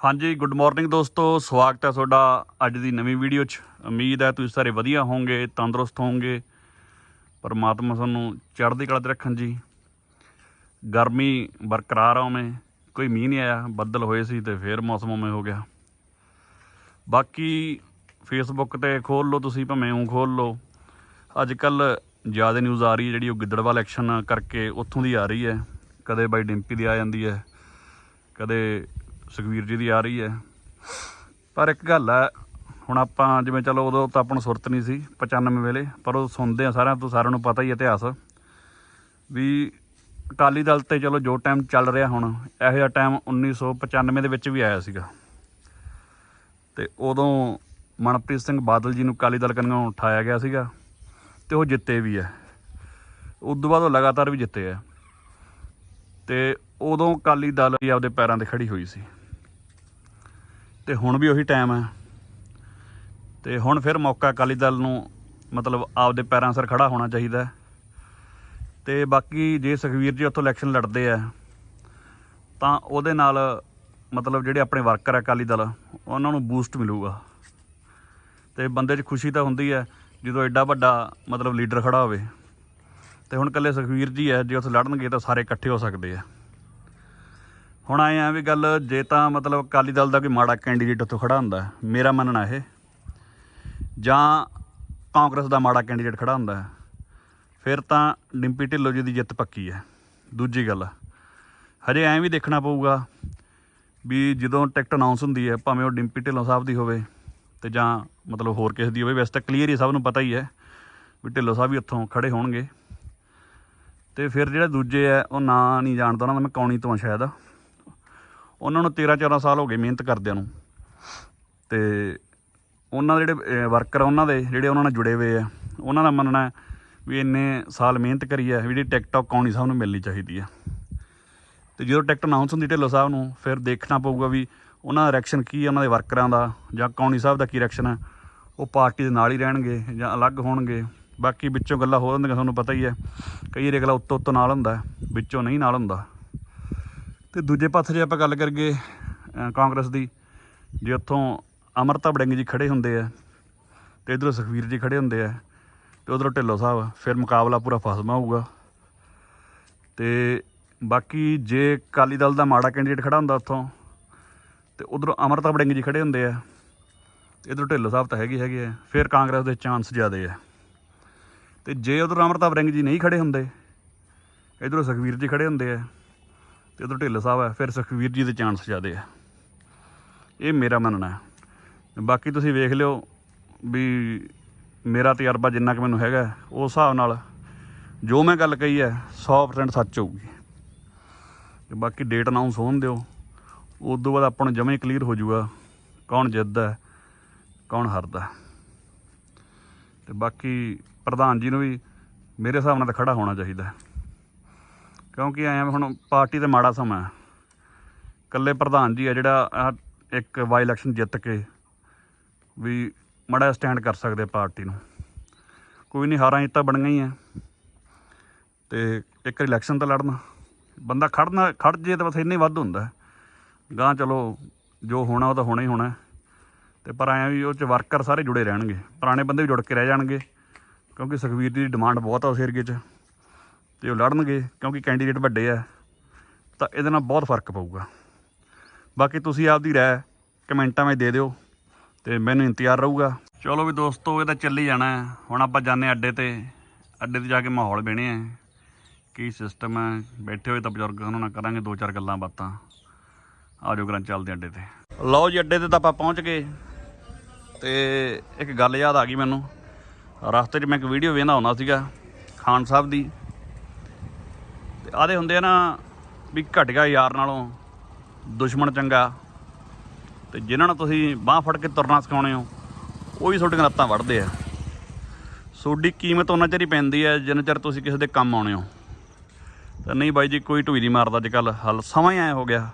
ਹਾਂਜੀ good morning ਦੋਸਤੋ, ਸਵਾਗਤ ਹੈ ਤੁਹਾਡਾ ਅੱਜ ਦੀ ਨਵੀਂ ਵੀਡੀਓ 'ਚ। ਉਮੀਦ ਹੈ ਤੁਸੀਂ ਸਾਰੇ ਵਧੀਆ ਹੋਵੋਗੇ, ਤੰਦਰੁਸਤ ਹੋਵੋਗੇ। ਪਰਮਾਤਮਾ ਤੁਹਾਨੂੰ ਚੜ੍ਹਦੀ ਕਲਾ 'ਤੇ ਰੱਖਣ ਜੀ। ਗਰਮੀ ਬਰਕਰਾਰ ਆ ਉਵੇਂ, ਕੋਈ ਮੀਂਹ ਨਹੀਂ ਆਇਆ, ਬੱਦਲ ਹੋਏ ਸੀ ਤੇ ਫੇਰ ਮੌਸਮ ਉਵੇਂ ਹੋ ਗਿਆ। ਬਾਕੀ ਫੇਸਬੁੱਕ ਤੇ ਖੋਲ ਲਓ ਤੁਸੀਂ, ਭਾਵੇਂ ਉਹ ਖੋਲ ਲਓ। ਅੱਜ ਕੱਲ ਜ਼ਿਆਦਾ ਨਿਊਜ਼ ਆ ਰਹੀ ਹੈ ਜਿਹੜੀ ਉਹ ਗਿੱਦੜਵਾ ਇਲੈਕਸ਼ਨ ਕਰਕੇ ਉੱਥੋਂ ਦੀ ਆ ਰਹੀ ਹੈ। ਕਦੇ ਬਾਈ ਡਿੰਪੀ ਦੀ ਆ ਜਾਂਦੀ ਹੈ, ਕਦੇ ਸੁਖਵੀਰ ਜੀ ਦੀ ਆ ਰਹੀ ਹੈ। ਪਰ ਇੱਕ ਗੱਲ ਹੈ, ਹੁਣ ਆਪਾਂ ਜਿਵੇਂ ਚਲੋ ਉਦੋਂ ਤਾਂ ਆਪਾਂ ਨੂੰ ਸੁਰਤ ਨਹੀਂ ਸੀ 95 ਵੇਲੇ, ਪਰ ਉਹ ਸੁਣਦੇ ਆ ਸਾਰਿਆਂ ਤੋਂ, ਸਾਰਿਆਂ ਨੂੰ ਪਤਾ ਹੀ ਇਤਿਹਾਸ। ਵੀ ਅਕਾਲੀ ਦਲ ਤੇ ਚਲੋ ਜੋ ਟਾਈਮ ਚੱਲ ਰਿਹਾ ਹੁਣ, ਇਹੋ ਜਿਹਾ ਟਾਈਮ 1995 ਦੇ ਵਿੱਚ ਵੀ ਆਇਆ ਸੀਗਾ। ਤੇ ਉਦੋਂ ਮਨਪ੍ਰੀਤ ਸਿੰਘ ਬਾਦਲ ਜੀ ਨੂੰ ਅਕਾਲੀ ਦਲ ਕੰਨੋਂ ਉਠਾਇਆ ਗਿਆ ਸੀਗਾ, ਤੇ ਉਹ ਜਿੱਤੇ ਵੀ ਹੈ। ਉਸ ਤੋਂ ਬਾਅਦ ਉਹ ਲਗਾਤਾਰ ਵੀ ਜਿੱਤੇ ਆ ਤੇ ਉਦੋਂ ਅਕਾਲੀ ਦਲ ਵੀ ਆਪਦੇ ਪੈਰਾਂ ਤੇ ਖੜੀ ਹੋਈ ਸੀ। ਤੇ ਹੁਣ ਵੀ ਉਹੀ ਟਾਈਮ ਹੈ। ਤੇ ਹੁਣ ਫਿਰ ਮੌਕਾ ਅਕਾਲੀ ਦਲ ਨੂੰ ਮਤਲਬ ਆਪਦੇ ਪੈਰਾਂ 'ਸਿਰ ਖੜਾ ਹੋਣਾ ਚਾਹੀਦਾ ਹੈ। ਤੇ ਬਾਕੀ ਜੇ ਸੁਖਵੀਰ ਜੀ ਉੱਥੋਂ ਇਲੈਕਸ਼ਨ ਲੜਦੇ ਆ, ਤਾਂ ਉਹਦੇ ਨਾਲ ਮਤਲਬ ਜਿਹੜੇ ਆਪਣੇ ਵਰਕਰ ਆ ਅਕਾਲੀ ਦਲ, ਉਹਨਾਂ ਨੂੰ ਬੂਸਟ ਮਿਲੂਗਾ। ਤੇ ਬੰਦੇ 'ਚ ਖੁਸ਼ੀ ਤਾਂ ਹੁੰਦੀ ਹੈ, ਜਦੋਂ ਐਡਾ ਵੱਡਾ ਮਤਲਬ ਲੀਡਰ ਖੜਾ ਹੋਵੇ। ਤੇ ਹੁਣ ਕੱਲੇ ਸੁਖਵੀਰ ਜੀ ਹੈ, ਜੇ ਉੱਥੇ ਲੜਨਗੇ ਤਾਂ ਸਾਰੇ ਇਕੱਠੇ ਹੋ ਸਕਦੇ ਆ। ਹੁਣ ਆਏ ਆ ਵੀ ਗੱਲ ਜੇ ਤਾਂ ਮਤਲਬ ਅਕਾਲੀ ਦਲ ਦਾ ਕੋਈ ਮਾੜਾ ਕੈਂਡੀਡੇਟ ਉੱਥੋਂ ਖੜਾ ਹੁੰਦਾ, ਮੇਰਾ ਮੰਨਣਾ ਇਹ। ਜਾਂ ਕਾਂਗਰਸ ਦਾ ਮਾੜਾ ਕੈਂਡੀਡੇਟ ਖੜਾ ਹੁੰਦਾ, ਫਿਰ ਤਾਂ ਡਿੰਪੀ ਢਿੱਲੋਂ ਜੀ ਦੀ ਜਿੱਤ ਪੱਕੀ ਹੈ। ਦੂਜੀ ਗੱਲ, ਹਜੇ ਐਂ ਵੀ ਦੇਖਣਾ ਪਊਗਾ ਵੀ ਜਦੋਂ ਟਿਕਟ ਅਨਾਉਂਸ ਹੁੰਦੀ ਹੈ, ਭਾਵੇਂ ਉਹ ਡਿੰਪੀ ਢਿੱਲੋਂ ਸਾਹਿਬ ਦੀ ਹੋਵੇ ਤੇ ਜਾਂ ਮਤਲਬ ਹੋਰ ਕਿਸੇ ਦੀ ਹੋਵੇ, ਵੈਸੇ ਤਾਂ ਕਲੀਅਰ ਹੀ ਸਭ ਨੂੰ ਪਤਾ ਹੀ ਹੈ ਵੀ ਢਿੱਲੋਂ ਸਾਹਿਬ ਵੀ ਉੱਥੋਂ ਖੜੇ ਹੋਣਗੇ। ਤੇ ਫਿਰ ਜਿਹੜੇ ਦੂਜੇ ਆ ਉਹ ਨਾਂ ਨਹੀਂ ਜਾਣਦਾ ਉਹਨਾਂ ਦਾ, ਮੈਂ ਕੌਣੀ ਤੋਂ ਆ ਸ਼ਾਇਦ। ਉਹਨਾਂ ਨੂੰ 13 14 ਸਾਲ ਹੋ ਗਏ ਮਿਹਨਤ ਕਰਦਿਆਂ ਨੂੰ। ਤੇ ਉਹਨਾਂ ਦੇ ਜਿਹੜੇ ਵਰਕਰ ਉਹਨਾਂ ਦੇ, ਜਿਹੜੇ ਉਹਨਾਂ ਨਾਲ ਜੁੜੇ ਹੋਏ ਆ, ਉਹਨਾਂ ਦਾ ਮੰਨਣਾ ਹੈ ਵੀ ਇੰਨੇ ਸਾਲ ਮਿਹਨਤ ਕਰੀ ਹੈ ਵੀ ਜਿਹੜੀ ਟਿਕਟੌਕ ਕੌਣੀ ਸਾਹਿਬ ਨੂੰ ਮਿਲਣੀ ਚਾਹੀਦੀ ਹੈ ਤੇ ਜਦੋਂ ਟਿਕਟ ਅਨਾਉਂਸ ਹੁੰਦੀ ਢਿੱਲੋਂ ਸਾਹਿਬ ਨੂੰ, ਫਿਰ ਦੇਖਣਾ ਪਊਗਾ ਵੀ ਉਹਨਾਂ ਦਾ ਰਿਐਕਸ਼ਨ ਕੀ ਹੈ ਉਹਨਾਂ ਦੇ ਵਰਕਰਾਂ ਦਾ, ਜਾਂ ਕੌਣੀ ਸਾਹਿਬ ਦਾ ਕੀ ਰਿਐਕਸ਼ਨ ਹੈ ਉਹ ਪਾਰਟੀ ਦੇ ਨਾਲ ਹੀ ਰਹਿਣਗੇ ਜਾਂ ਅਲੱਗ ਹੋਣਗੇ। ਬਾਕੀ ਵਿੱਚੋਂ ਗੱਲਾਂ ਹੋ ਜਾਂਦੀਆਂ ਤੁਹਾਨੂੰ ਪਤਾ ਹੀ ਹੈ ਕਈ ਵਾਰੀ ਅਗਲਾ ਉੱਤੋਂ ਉੱਤੋਂ ਨਾਲ ਹੁੰਦਾ, ਵਿੱਚੋਂ ਨਹੀਂ ਨਾਲ ਹੁੰਦਾ। ਤੇ ਦੂਜੇ ਪਾਸੇ ਜੇ ਆਪਾਂ ਗੱਲ ਕਰੀਏ ਕਾਂਗਰਸ ਦੀ, ਜੇ ਉੱਥੋਂ ਅਮਰਤਾ ਬੜਿੰਗ ਜੀ ਖੜੇ ਹੁੰਦੇ ਆ, ਤੇ ਇਧਰੋਂ ਸੁਖਵੀਰ ਜੀ ਖੜੇ ਹੁੰਦੇ ਆ, ਤੇ ਉਧਰੋਂ ਢਿੱਲੋਂ ਸਾਹਿਬ, ਫਿਰ ਮੁਕਾਬਲਾ ਪੂਰਾ ਫਸਮਾ ਹੋਊਗਾ। ਤੇ ਬਾਕੀ ਜੇ ਅਕਾਲੀ ਦਲ ਦਾ ਮਾੜਾ ਕੈਂਡੀਡੇਟ ਖੜਾ ਹੁੰਦਾ ਉੱਥੋਂ, ਤੇ ਉਧਰੋਂ ਅਮਰਤਾ ਬੜਿੰਗ ਜੀ ਖੜੇ ਹੁੰਦੇ ਆ ਇਧਰੋਂ ਢਿੱਲੋਂ ਸਾਹਿਬ ਤਾਂ ਹੈਗੇ ਹੈਗੇ ਆ, ਫਿਰ ਕਾਂਗਰਸ ਦੇ ਚਾਂਸ ਜ਼ਿਆਦੇ ਆ। ਤੇ ਜੇ ਉਧਰੋਂ ਅਮਰਤਾ ਬੜਿੰਗ ਜੀ ਨਹੀਂ ਖੜੇ ਹੁੰਦੇ, ਇਧਰੋਂ ਸੁਖਵੀਰ ਜੀ ਖੜੇ ਹੁੰਦੇ ਆ ਤੇ ਉਧਰ ਢਿੱਲੋਂ ਸਾਹਿਬ ਹੈ, ਫਿਰ ਸੁਖਵੀਰ ਜੀ ਦੇ ਚਾਂਸ ਜ਼ਿਆਦੇ ਆ। ਇਹ ਮੇਰਾ ਮੰਨਣਾ ਹੈ। ਬਾਕੀ ਤੁਸੀਂ ਵੇਖ ਲਿਓ ਵੀ ਮੇਰਾ ਤਜਰਬਾ ਜਿੰਨਾ ਕਿ ਮੈਨੂੰ ਹੈਗਾ, ਉਸ ਹਿਸਾਬ ਨਾਲ ਜੋ ਮੈਂ ਗੱਲ ਕਹੀ ਹੈ 100% ਸੱਚ ਹੋਊਗੀ। ਤੇ ਬਾਕੀ ਡੇਟ ਅਨਾਉਂਸ ਹੋਣ ਦਿਓ। ਉਸ ਤੋਂ ਬਾਅਦ ਆਪਾਂ ਨੂੰ ਜਮਾਂ ਕਲੀਅਰ ਹੋ ਜਾਊਗਾ ਕੌਣ ਜਿੱਤਦਾ ਕੌਣ ਹਾਰਦਾ ਹੈ। ਤੇ ਬਾਕੀ ਪ੍ਰਧਾਨ ਜੀ ਨੂੰ ਵੀ ਮੇਰੇ ਹਿਸਾਬ ਨਾਲ ਤਾਂ ਖੜਾ ਹੋਣਾ ਚਾਹੀਦਾ ਕਿਉਂਕਿ ਐਂ ਹੁਣ ਪਾਰਟੀ ਤੇ ਮਾੜਾ ਸਮਾਂ ਹੈ। ਇਕੱਲੇ ਪ੍ਰਧਾਨ ਜੀ ਆ ਜਿਹੜਾ ਇੱਕ ਵਾਈ ਇਲੈਕਸ਼ਨ ਜਿੱਤ ਕੇ ਵੀ ਮੜਾ ਸਟੈਂਡ ਕਰ ਸਕਦੇ ਪਾਰਟੀ ਨੂੰ। ਕੋਈ ਨਹੀਂ ਹਾਰਾਂ ਜਿੱਤਾਂ ਬਣੀਆਂ ਹੀ ਆ। ਤੇ ਇੱਕ ਇਲੈਕਸ਼ਨ ਤਾਂ ਲੜਨਾ। ਬੰਦਾ ਖੜਨਾ, ਖੜ ਜੇ ਤਾਂ ਬਸ ਇੰਨੇ ਵੱਧ ਹੁੰਦਾ। ਗਾਂ ਚਲੋ, ਜੋ ਹੋਣਾ ਉਹ ਤਾਂ ਹੋਣਾ ਹੀ ਹੋਣਾ। ਹੈ। ਤੇ ਪਰ ਐਂ ਵੀ ਉਹ ਚ ਵਰਕਰ ਸਾਰੇ ਜੁੜੇ ਰਹਿਣਗੇ। ਪੁਰਾਣੇ ਬੰਦੇ ਵੀ ਜੁੜ ਕੇ ਰਹਿ ਜਾਣਗੇ। ਕਿਉਂਕਿ ਸੁਖਵੀਰ ਦੀ ਡਿਮਾਂਡ ਬਹੁਤ ਆ ਉਸ ਏਰੀਏ 'ਚ। ਤੇ ਉਹ ਲੜਨਗੇ, ਕਿਉਂਕਿ ਕੈਂਡੀਡੇਟ ਵੱਡੇ ਆ, ਤਾਂ ਇਹਦੇ ਨਾਲ ਬਹੁਤ ਫ਼ਰਕ ਪਊਗਾ। ਬਾਕੀ ਤੁਸੀਂ ਆਪਦੀ ਰਾਏ ਕਮੈਂਟਾਂ ਵਿੱਚ ਦੇ ਦਿਓ ਤੇ ਮੈਨੂੰ ਇੰਤਜ਼ਾਰ ਰਹੂਗਾ। ਚਲੋ ਵੀ ਦੋਸਤੋ, ਇਹ ਤਾਂ ਚੱਲੀ ਜਾਣਾ ਹੁਣ ਆਪਾਂ ਜਾਂਦੇ ਹਾਂ ਅੱਡੇ ਤੇ। ਅੱਡੇ ਤੇ ਜਾ ਕੇ ਮਾਹੌਲ ਬਹਿਣੇ ਆ ਕੀ ਸਿਸਟਮ ਹੈ। ਬੈਠੇ ਹੋਏ ਤਾਂ ਬਜ਼ੁਰਗ ਉਹਨਾਂ ਨਾਲ ਕਰਾਂਗੇ ਦੋ ਚਾਰ ਗੱਲਾਂ ਬਾਤਾਂ। ਆ ਜਾਓ ਕਰਾਂ ਚੱਲਦੇ ਅੱਡੇ ਤੇ। ਲਓ ਜੀ, ਅੱਡੇ ਤੇ ਤਾਂ ਆਪਾਂ ਪਹੁੰਚ ਗਏ। ਤੇ ਇੱਕ ਗੱਲ ਯਾਦ ਆ ਗਈ ਮੈਨੂੰ। ਰਸਤੇ 'ਚ ਮੈਂ ਇੱਕ ਵੀਡੀਓ ਵੇਖਦਾ ਹੁੰਦਾ ਸੀਗਾ, ਖਾਨ ਸਾਹਿਬ ਦੀ। ਆਦੇ ਹੁੰਦੇ ਆ ਨਾ ਵੀ ਘਟ ਗਿਆ ਯਾਰ ਨਾਲੋਂ ਦੁਸ਼ਮਣ ਚੰਗਾ। ਤੇ ਜਿਨ੍ਹਾਂ ਨਾਲ ਤੁਸੀਂ ਬਾਹ ਫੜ ਕੇ ਤੁਰਨਾ ਸਿਖਾਉਣੇ ਹੋ, ਉਹ ਵੀ ਤੁਹਾਡੀਆਂ ਲੱਤਾਂ ਵੱਢਦੇ ਆ। ਤੁਹਾਡੀ ਕੀਮਤ ਉਹਨਾਂ ਚਿਰ ਹੀ ਪੈਂਦੀ ਹੈ ਜਿੰਨਾ ਚਿਰ ਤੁਸੀਂ ਕਿਸੇ ਦੇ ਕੰਮ ਆਉਣੇ ਹੋ। ਤਾਂ ਨਹੀਂ ਬਾਈ ਜੀ, ਕੋਈ ਢੂਈ ਨਹੀਂ ਮਾਰਦਾ ਅੱਜ ਕੱਲ ਹਲ ਸਮਾਂ ਹੀ ਐ ਹੋ ਗਿਆ।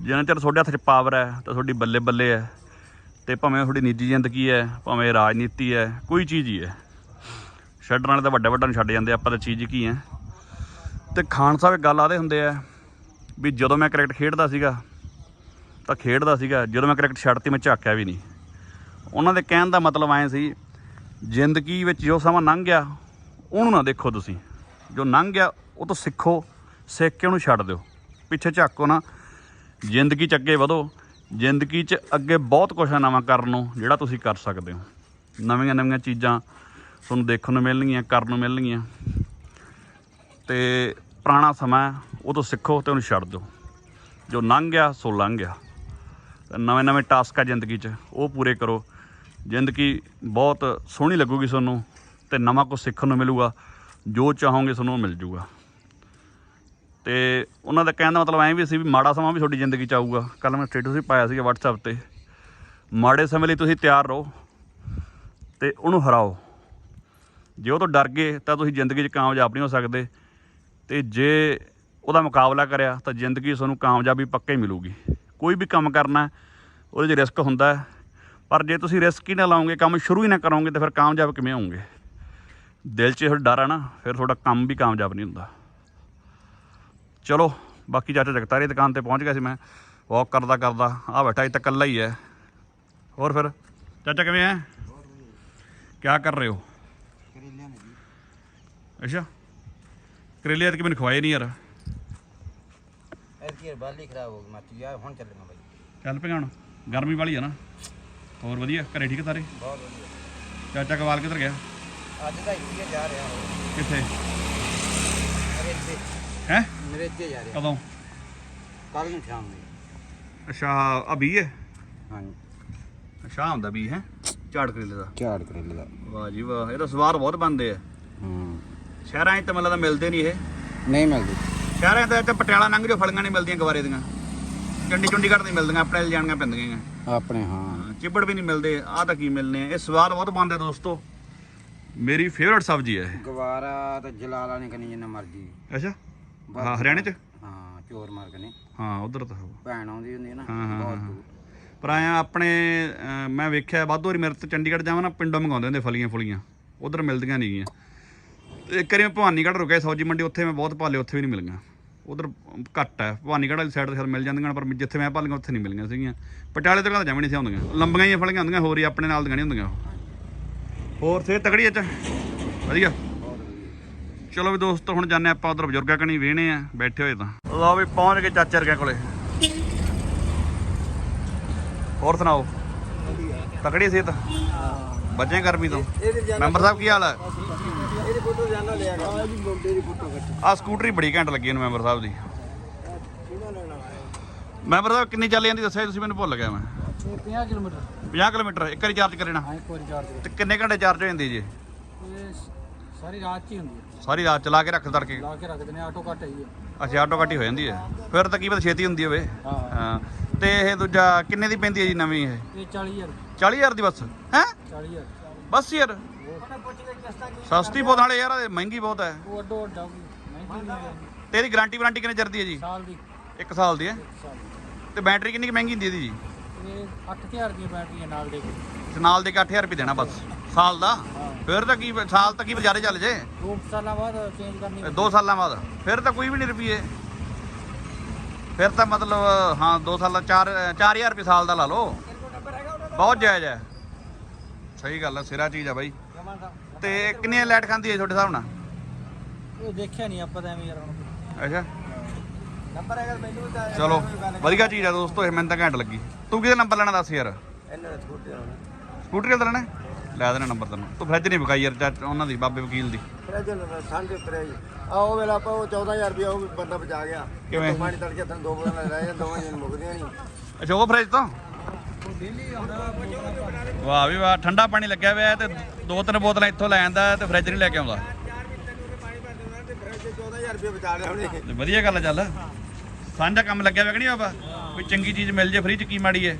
ਜਿੰਨਾ ਚਿਰ ਤੁਹਾਡੇ ਹੱਥ 'ਚ ਪਾਵਰ ਹੈ, ਤਾਂ ਤੁਹਾਡੀ ਬੱਲੇ ਬੱਲੇ ਹੈ। ਤੇ ਭਾਵੇਂ ਤੁਹਾਡੀ ਨਿੱਜੀ ਜ਼ਿੰਦਗੀ ਹੈ, ਭਾਵੇਂ ਰਾਜਨੀਤੀ ਹੈ, ਕੋਈ ਚੀਜ਼ ਹੀ ਹੈ। ਛੱਡਣ ਵਾਲੇ ਤਾਂ ਵੱਡਾ ਵੱਡਾ ਨੂੰ ਛੱਡ ਜਾਂਦੇ ਆਪਾਂ ਤਾਂ ਚੀਜ਼ ਕੀ ਹੈ। ਤੇ ਖਾਨ ਸਾਹਿਬ ਇੱਕ ਗੱਲ ਆਦੇ ਹੁੰਦੇ ਆ ਵੀ ਜਦੋਂ ਮੈਂ ਕ੍ਰਿਕਟ ਖੇਡਦਾ ਸੀਗਾ, ਤਾਂ ਖੇਡਦਾ ਸੀਗਾ, ਜਦੋਂ ਮੈਂ ਕ੍ਰਿਕਟ ਛੱਡਤੀ ਮੈਂ ਝਾਕਿਆ ਵੀ ਨਹੀਂ। ਉਹਨਾਂ ਦੇ ਕਹਿਣ ਦਾ ਮਤਲਬ ਐਂ ਸੀ, ਜ਼ਿੰਦਗੀ ਵਿੱਚ ਜੋ ਸਮਾਂ ਲੰਘ ਗਿਆ ਉਹਨੂੰ ਨਾ ਦੇਖੋ ਤੁਸੀਂ। ਜੋ ਲੰਘ ਗਿਆ ਉਹ ਤੋਂ ਸਿੱਖੋ, ਸਿੱਖ ਕੇ ਉਹਨੂੰ ਛੱਡ ਦਿਓ। ਪਿੱਛੇ ਝਾਕੋ ਨਾ। ਜ਼ਿੰਦਗੀ 'ਚ ਅੱਗੇ ਵਧੋ। ਜ਼ਿੰਦਗੀ 'ਚ ਅੱਗੇ ਬਹੁਤ ਕੁਝ ਹੈ ਨਵਾਂ ਕਰਨ ਨੂੰ, ਜਿਹੜਾ ਤੁਸੀਂ ਕਰ ਸਕਦੇ ਹੋ। ਨਵੀਆਂ ਨਵੀਆਂ ਚੀਜ਼ਾਂ ਤੁਹਾਨੂੰ ਦੇਖਣ ਨੂੰ ਮਿਲਣਗੀਆਂ, ਕਰਨ ਨੂੰ ਮਿਲਣਗੀਆਂ। ਤੇ ਪੁਰਾਣਾ ਸਮਾਂ ਉਹ ਤੋਂ ਸਿੱਖੋ ਤੇ ਉਹਨੂੰ ਛੱਡ ਦਿਓ। ਜੋ ਲੰਘ ਗਿਆ, ਸੋ ਲੰਘ ਗਿਆ। ਨਵੇਂ ਨਵੇਂ ਟਾਸਕ ਆ ਜ਼ਿੰਦਗੀ 'ਚ, ਉਹ ਪੂਰੇ ਕਰੋ। ਜ਼ਿੰਦਗੀ ਬਹੁਤ ਸੋਹਣੀ ਲੱਗੂਗੀ ਤੁਹਾਨੂੰ ਤੇ ਨਵਾਂ ਕੁਝ ਸਿੱਖਣ ਨੂੰ ਮਿਲੂਗਾ। ਜੋ ਚਾਹੋਗੇ ਤੁਹਾਨੂੰ ਉਹ ਮਿਲ ਜੂਗਾ। ਤੇ ਉਹਨਾਂ ਦਾ ਕਹਿਣ ਦਾ ਮਤਲਬ ਐਂ ਵੀ ਸੀ ਵੀ ਮਾੜਾ ਸਮਾਂ ਵੀ ਤੁਹਾਡੀ ਜ਼ਿੰਦਗੀ 'ਚ ਆਊਗਾ। ਕੱਲ ਮੈਂ ਸਟੇਟਸ ਵੀ ਪਾਇਆ ਸੀਗਾ WhatsApp ਤੇ। ਮਾੜੇ ਸਮੇਂ ਲਈ ਤੁਸੀਂ ਤਿਆਰ ਰਹੋ ਤੇ ਉਹਨੂੰ ਹਰਾਓ। ਜੇ ਉਹ ਤੋਂ ਡਰ ਗਏ, ਤਾਂ ਤੁਸੀਂ ਜ਼ਿੰਦਗੀ 'ਚ ਕਾਮਯਾਬ ਨਹੀਂ ਹੋ ਸਕਦੇ। ਤੇ ਜੇ ਉਹਦਾ ਮੁਕਾਬਲਾ ਕਰਿਆ ਤਾਂ ਜ਼ਿੰਦਗੀ ਤੁਹਾਨੂੰ ਕਾਮਯਾਬੀ ਪੱਕਾ ਮਿਲੂਗੀ। ਕੋਈ ਵੀ ਕੰਮ ਕਰਨਾ ਉਹਦੇ 'ਚ ਰਿਸਕ ਹੁੰਦਾ ਪਰ ਜੇ ਤੁਸੀਂ ਰਿਸਕ ਹੀ ਨਾ ਲਾਓਗੇ ਕੰਮ ਸ਼ੁਰੂ ਹੀ ਨਾ ਕਰੋਗੇ ਤਾਂ ਫਿਰ ਕਾਮਯਾਬ ਕਿਵੇਂ ਹੋਵੋਗੇ? ਦਿਲ 'ਚ ਡਰ ਆ ਨਾ ਫਿਰ ਤੁਹਾਡਾ ਕੰਮ ਵੀ ਕਾਮਯਾਬ ਨਹੀਂ ਹੁੰਦਾ। ਚਲੋ ਬਾਕੀ ਚਾਚਾ ਜਗਤਾਰੀ ਦੁਕਾਨ ਤੇ ਪਹੁੰਚ ਗਿਆ ਸੀ ਮੈਂ। ਵਾਕ ਕਰਦਾ ਕਰਦਾ ਆ ਬੈਠਾ ਇੱਥੇ ਇਕੱਲਾ ਹੀ ਹੈ। ਹੋਰ ਫਿਰ ਚਾਚਾ ਕਿਵੇਂ ਹੈ? ਕੀ ਕਰ ਰਹੇ ਹੋ? ਕਰੇਲਿਆਂ ਨੇ ਜੀ। ਅੱਛਾ। ਕਰੇਲੇ ਐਤਕੀ ਮੈਨੂੰ ਖਵਾਏ ਨਹੀਂ ਯਾਰ। ਐਤਕੀ ਬਾਲੀ ਖਰਾਬ ਹੋ ਗਈ ਮਾਤੀ ਯਾਰ ਹੁਣ ਚੱਲਣਾ ਬਾਈ। ਚੱਲ ਪਿਆ ਹੁਣ ਗਰਮੀ ਵਾਲੀ ਆ ਨਾ। ਹੋਰ ਵਧੀਆ ਘਰੇ ਠੀਕ ਆ ਸਾਰੇ? ਬਹੁਤ ਵਧੀਆ। ਚਾਚਾ ਕਵਾਲ ਕਿੱਧਰ ਗਿਆ? ਅੱਜ ਤਾਂ ਇੱਥੇ ਜਾ ਰਿਹਾ ਹੋ ਕਿੱਥੇ? ਨਰੇਤੇ ਹੈ? ਨਰੇਤੇ ਜਾ ਰਿਹਾ। ਕਦੋਂ? ਕੱਲ ਨੂੰ ਸ਼ਾਮ ਨੂੰ। ਅੱਛਾ ਆ ਬੀ ਹੈ ਹਾਂਜੀ। ਅੱਛਾ ਹੁੰਦਾ ਬੀ ਹੈ? ਝਾੜ ਕਰੇਲੇ ਦਾ। ਝਾੜ ਕਰੇਲੇ ਦਾ। ਵਾਹ ਜੀ ਵਾਹ ਇਹ ਤਾਂ ਸਵਾਦ ਬਹੁਤ ਬਣਦੇ ਆ। ਹੂੰ। ਸ਼ਹਿਰਾਂ 'ਚ ਤਾਂ ਮੈਨੂੰ ਲੱਗਦਾ ਮਿਲਦੇ ਨਹੀਂ ਇਹ। ਨਹੀਂ ਮਿਲਦੀ। ਸ਼ਹਿਰਾਂ 'ਚ ਤਾਂ ਇੱਥੇ ਪਟਿਆਲਾ ਲੰਘ ਜੋ ਫਲੀਆਂ ਨਹੀਂ ਮਿਲਦੀਆਂ ਗਵਾਰੇ ਦੀਆਂ। ਚੰਡੀ ਚੁੰਡੀਗੜ੍ਹ ਨਹੀਂ ਮਿਲਦੀਆਂ ਆਪਣੇ ਜਾਣੀਆਂ ਪੈਂਦੀਆਂ ਆਪਣੇ ਹਾਂ। ਹਾਂ, ਚਿੱਬੜ ਵੀ ਨਹੀਂ ਮਿਲਦੇ ਆਹ ਤਾਂ ਕੀ ਮਿਲਨੇ ਆ? ਇਹ ਸਵਾਦ ਬਹੁਤ ਬਣਦੇ ਦੋਸਤੋ। ਮੇਰੀ ਫੇਵਰਟ ਸਬਜ਼ੀ ਹੈ ਗਵਾਰਾ ਤੇ ਜਲਾਲਾ ਨੇ ਕਨੀ ਜਿੰਨਾ ਮਰਜ਼ੀ। ਇਹ ਅੱਛਾ ਹਾਂ ਹਰਿਆਣੇ 'ਚ? ਹਾਂ ਚੋਰ ਮਾਰ ਕਨੇ ਹਾਂ ਉਧਰ ਤਾਂ। ਹੋਊ। ਭੈਣ ਆਉਂਦੀ ਹੁੰਦੀ ਹੈ ਨਾ ਬਹੁਤ। ਦੂਰ। ਪਰ ਆਇਆ ਆਪਣੇ ਅਹ, ਮੈਂ ਵੇਖਿਆ ਵਾਧੂ ਵਾਰੀ ਮੇਰੇ ਤੋਂ ਚੰਡੀਗੜ੍ਹ ਜਾਵਾਂ ਨਾ ਪਿੰਡੋਂ ਮੰਗਾਉਂਦੇ ਹੁੰਦੇ ਫਲੀਆਂ ਫੁਲੀਆਂ ਉਧਰ ਮਿਲਦੀਆਂ ਨਹੀਂ ਗੀਆਂ। ਇੱਕ ਵਾਰੀ ਮੈਂ ਭਵਾਨੀਗੜ੍ਹ ਰੁਕਿਆ ਸਬਜ਼ੀ ਮੰਡੀ, ਉੱਥੇ ਮੈਂ ਬਹੁਤ ਭਾਲੇ ਉੱਥੇ ਵੀ ਨਹੀਂ ਮਿਲੀਆਂ। ਉਧਰ ਘੱਟ ਹੈ, ਭਵਾਨੀਗੜ੍ਹ ਵਾਲੀ ਸਾਈਡ ਤੇ ਸ਼ਾਇਦ ਮਿਲ ਜਾਂਦੀਆਂ ਪਰ ਜਿੱਥੇ ਮੈਂ ਪਾਲੀਆਂ, ਉੱਥੇ ਨਹੀਂ ਮਿਲੀਆਂ ਸੀਗੀਆਂ। ਪਟਿਆਲੇ ਤੋਂ ਤਾਂ ਜਮੀ ਨਹੀਂ ਸੀ ਹੁੰਦੀਆਂ ਲੰਬੀਆਂ ਹੀ ਫਲੀਆਂ ਹੁੰਦੀਆਂ, ਹੋਰ ਹੀ ਆਪਣੇ ਨਾਲ ਦੀਆਂ ਨਹੀਂ ਹੁੰਦੀਆਂ। ਹੋਰ ਸੇ ਤਕੜੀ ਅੱਛਾ ਵਧੀਆ ਵਧੀਆ। ਚਲੋ ਵੀ ਦੋਸਤੋ, ਹੁਣ ਜਾਂਦੇ ਆਪਾਂ ਉਧਰ ਬਜ਼ੁਰਗਾਂ ਕਣੀ ਵੇਹਣੇ ਆ, ਬੈਠੇ ਹੋਏ ਤਾਂ। ਲਓ ਵੀ ਪਹੁੰਚ ਗਏ ਚਾਚੇ ਵਰਗਿਆਂ ਕੋਲੇ। ਹੋਰ ਸੁਣਾਓ? ਤਕੜੀ ਸਿਹਤ? ਬੱਚੇ ਗਰਮੀ ਤੋਂ। ਮੈਂਬਰ ਸਾਹਿਬ ਕੀ ਹਾਲ ਹੈ? ਇਹਦੀ ਫੋਟੋ ਜਾਨਾ ਲਿਆ ਗਾ ਆ ਜੀ ਮੁੰਡੇ ਦੀ ਫੋਟੋ ਕੱਟ। ਆ ਸਕੂਟਰੀ ਬੜੀ ਘੈਂਟ ਲੱਗੀ ਇਹਨੂੰ ਮੈਂਬਰ ਸਾਹਿਬ ਦੀ। ਮੈਂਬਰ ਸਾਹਿਬ ਕਿੰਨੀ ਚੱਲ ਜਾਂਦੀ ਦੱਸਿਆ ਤੁਸੀਂ ਮੈਨੂੰ ਭੁੱਲ ਗਿਆ ਮੈਂ। ਇਹ 50 ਕਿਲੋਮੀਟਰ। 50 ਕਿਲੋਮੀਟਰ ਇੱਕ ਵਾਰੀ ਚਾਰਜ ਕਰੇ ਨਾ। ਹਾਂ ਇੱਕ ਵਾਰੀ ਚਾਰਜ ਤੇ ਕਿੰਨੇ ਘੰਟੇ ਚਾਰਜ ਹੋ ਜਾਂਦੀ ਜੀ? ਸਾਰੀ ਰਾਤ ਚ ਹੀ ਹੁੰਦੀ ਹੈ। ਸਾਰੀ ਰਾਤ ਚਲਾ ਕੇ ਰੱਖ ਤੜਕੇ? ਲਾ ਕੇ ਰੱਖਦੇ ਨੇ ਆਟੋ ਘੱਟ ਹੀ ਹੈ ਅੱਛਾ ਆਟੋ ਕੱਟੀ ਹੋ ਜਾਂਦੀ ਹੈ। ਫਿਰ ਤਾਂ ਕੀ ਪਤਾ ਛੇਤੀ ਹੁੰਦੀ ਹੋਵੇ। ਹਾਂ। ਹਾਂ। ਤੇ ਇਹ ਦੂਜਾ ਕਿੰਨੇ ਦੀ ਪੈਂਦੀ ਹੈ ਜੀ ਨਵੀਂ ਇਹ? ਇਹ 40000 40000 ਦੀ ਬੱਸ? ਹੈ? 40000 ਬਸ ਯਾਰ? ਸਸਤੀ ਬਹੁਤ ਨਾਲੇ ਯਾਰ ਇਹ ਮਹਿੰਗੀ ਬਹੁਤ ਹੈ। ਉਹ ਅੱਡੋ ਅੱਡਾ ਮਹਿੰਗੀ ਨਹੀਂ ਹੈ ਤੇ ਇਹਦੀ ਗਾਰੰਟੀ ਵਾਰੰਟੀ ਕਿੰਨੇ ਚਿਰ ਦੀ ਹੈ ਜੀ? ਸਾਲ ਦੀ। 1 ਸਾਲ ਦੀ ਹੈ। ਤੇ ਬੈਟਰੀ ਕਿੰਨੀ ਮਹਿੰਗੀ ਹੁੰਦੀ ਹੈ ਇਹਦੀ ਜੀ? ਇਹ 8000 ਦੀ ਬੈਟਰੀ ਹੈ ਨਾਲ ਦੇ ਕੇ। ਨਾਲ ਦੇ ਕੇ 8000 ਰੁਪਏ ਦੇਣਾ ਬਸ। ਸਾਲ ਦਾ? ਫਿਰ ਤਾਂ ਕੀ ਸਾਲ ਤੱਕ ਹੀ ਬਾਜ਼ਾਰੇ ਚੱਲ ਜੇ? ਦੋ ਸਾਲਾਂ ਬਾਅਦ ਚੇਂਜ ਕਰਨੀ 2 ਸਾਲਾਂ ਬਾਅਦ। ਫਿਰ ਤਾਂ ਕੋਈ ਵੀ ਨਹੀਂ ਰੁਪਏ ਫਿਰ ਤਾਂ ਮਤਲਬ ਹਾਂ 2 ਸਾਲਾਂ 4 4000 ਰੁਪਏ ਸਾਲ ਦਾ ਲਾ ਲਓ। ਬਹੁਤ ਜਾਇਜ਼ ਹੈ। ਸਹੀ ਗੱਲ ਹੈ ਸਿਰਾ ਚੀਜ਼ ਆ ਬਾਈ। ਤੇ ਕਿੰਨੀ ਲਾਈਟ ਖਾਂਦੀ ਹੈ ਤੁਹਾਡੇ ਹਿਸਾਬ ਨਾਲ? ਇਹ ਦੇਖਿਆ ਨਹੀਂ ਆਪਾਂ ਤਾਂ ਐਵੇਂ ਯਾਰ ਹੁਣ। ਅੱਛਾ। ਨੰਬਰ ਹੈਗਾ ਮੈਨੂੰ ਤਾਂ ਚਲੋ ਵਧੀਆ ਚੀਜ਼ ਆ ਦੋਸਤੋ ਇਹ ਮੈਨੂੰ ਤਾਂ ਘੈਂਟ ਲੱਗੀ। ਤੂੰ ਕਿਹਦਾ ਨੰਬਰ ਲੈਣਾ ਦੱਸ ਯਾਰ? ਇਹਨਾਂ ਦਾ ਛੋਟੇ ਹੋਣਾ ਸਕੂਟਰੀ ਦਾ ਲੈਣਾ ਲੈ ਦੇਣਾ ਨੰਬਰ ਤੈਨੂੰ। ਤੂੰ ਫ੍ਰਿਜ ਨਹੀਂ ਵਿਕਾਈ ਯਾਰ ਚਾਚਾ ਉਹਨਾਂ ਦੀ ਬਾਬੇ ਵਕੀਲ ਦੀ। ਫਰਿੱਜ ਠੰਡ ਉੱਤਰਿਆ ਜੀ ਆ ਉਹ ਵੇਲਾ ਆਪਾਂ ਉਹ 14000 ਰੁਪਏ ਉਹ ਬੰਦਾ ਬਚਾ ਗਿਆ। ਕਿਵੇਂ? ਪਾਣੀ ਤੜਕੇ ਤਨ ਦੋ ਬੋਤਲਾਂ ਰਹਿ ਜਾਂ ਦੋਵਾਂ ਜਣ ਮੁੱਕਦੀਆਂ ਨਹੀਂ। ਅੱਛਾ ਉਹ ਫ੍ਰਿਜ ਤੋਂ? ਵਾਹ ਵੀ ਵਾਹ ਠੰਡਾ ਪਾਣੀ ਲੱਗਿਆ ਹੋਇਆ ਤੇ ਦੋ ਤਿੰਨ ਬੋਤਲਾਂ ਇੱਥੋਂ ਲੈ ਆਂਦਾ ਤੇ ਫ੍ਰਿਜ ਨਹੀਂ ਲੈ ਕੇ ਆਉਂਦਾ। ਪਾਣੀ ਭਰ ਦਿੰਦਾ ਤੇ ਫਰਿੱਜ 14000 ਰੁਪਏ ਬਚਾ ਲਿਆ ਉਹਨੇ ਤੇ ਵਧੀਆ ਗੱਲ ਆ ਚੱਲ। ਸਾਂਝਾ ਕੰਮ ਲੱਗਿਆ ਹੋਇਆ ਕਿ ਨਹੀਂ ਬਾਬਾ ਕੋਈ ਚੰਗੀ ਚੀਜ਼ ਮਿਲ ਜੇ ਫ੍ਰੀ ਚ ਕੀ ਮਾੜੀ ਹੈ?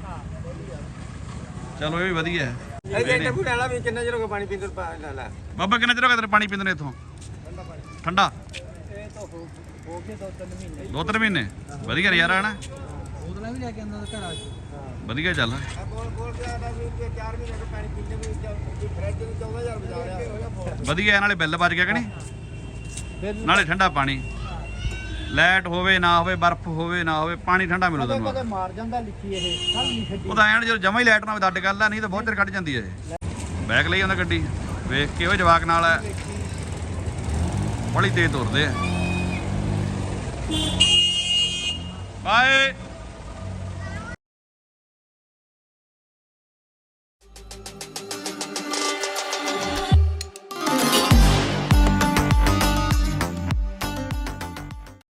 ਚਲੋ ਇਹ ਵੀ ਵਧੀਆ ਹੈ। ਇਹਦੇ ਟੱਕੂ ਡਾਲਾ ਵੀ ਕਿੰਨਾ ਚਿਰ ਹੋ ਗਿਆ ਪਾਣੀ ਪੀਂਦੇ ਨੂੰ ਪਾ- ਲੈ ਬਾਬਾ ਕਿੰਨਾ ਚਿਰ ਹੋ ਗਿਆ ਤੇਰੇ ਪਾਣੀ ਪੀਂਦੇ ਨੇ ਇੱਥੋਂ? ਠੰਡਾ? ਇਹ ਤਾਂ ਹੋ ਹੋ ਕੇ ਦੋ ਤਿੰਨ ਮਹੀਨੇ। ਦੋ ਤਿੰਨ ਮਹੀਨੇ ਵਧੀਆ ਨਜ਼ਾਰਾ ਹੈ ਨਾ ਬੋਤਲਾਂ ਵੀ ਲੈ ਕੇ ਆਉਂਦਾ ਘਰ ਆ ਵਧੀਆ ਚੱਲ। ਬੋਲ ਬੋਲ ਕੇ ਆਦਾ ਵੀ 4 ਮਹੀਨੇ ਤੋਂ ਪਾਣੀ ਪੀਂਦੇ ਵੀ ਫਰਿੱਜ ਨੂੰ 14000 ਬਚਾ ਲਿਆ ਵਧੀਆ ਹੈ, ਨਾਲੇ ਬਿੱਲ ਬਚ ਗਿਆ ਕਿ ਨਹੀਂ? ਬਿੱਲ ਨਾਲੇ ਠੰਡਾ ਪਾਣੀ। ਲਾਈਟ ਹੋਵੇ ਨਾ ਹੋਵੇ ਬਰਫ਼ ਹੋਵੇ ਨਾ ਹੋਵੇ ਪਾਣੀ ਠੰਡਾ ਮਿਲੂ ਕਦੇ ਤੈਨੂੰ ਕਦੇ ਮਾਰ ਜਾਂਦਾ ਲਿਖੀ ਇਹ ਕੱਲ ਨਹੀਂ ਛੱਡੀ। ਉਹ ਤਾਂ ਐਨ ਜਦੋਂ ਜਮਾ ਹੀ ਲਾਈਟ ਨਾ ਹੋਵੇ ਤਾਂ ਅੱਡ ਗੱਲ ਆ ਨਹੀਂ ਤਾਂ ਬਹੁਤ ਚਿਰ ਕੱਢ ਜਾਂਦੀ ਹੈ ਇਹ। ਬੈਕ ਲਈ ਆਉਂਦਾ ਗੱਡੀ ਵੇਖ ਕੇ ਉਹ ਜਵਾਕ ਨਾਲ ਹੈ ਬੜੀ ਤੇਜ਼ ਤੁਰਦੇ ਆ। ਬਾਏ।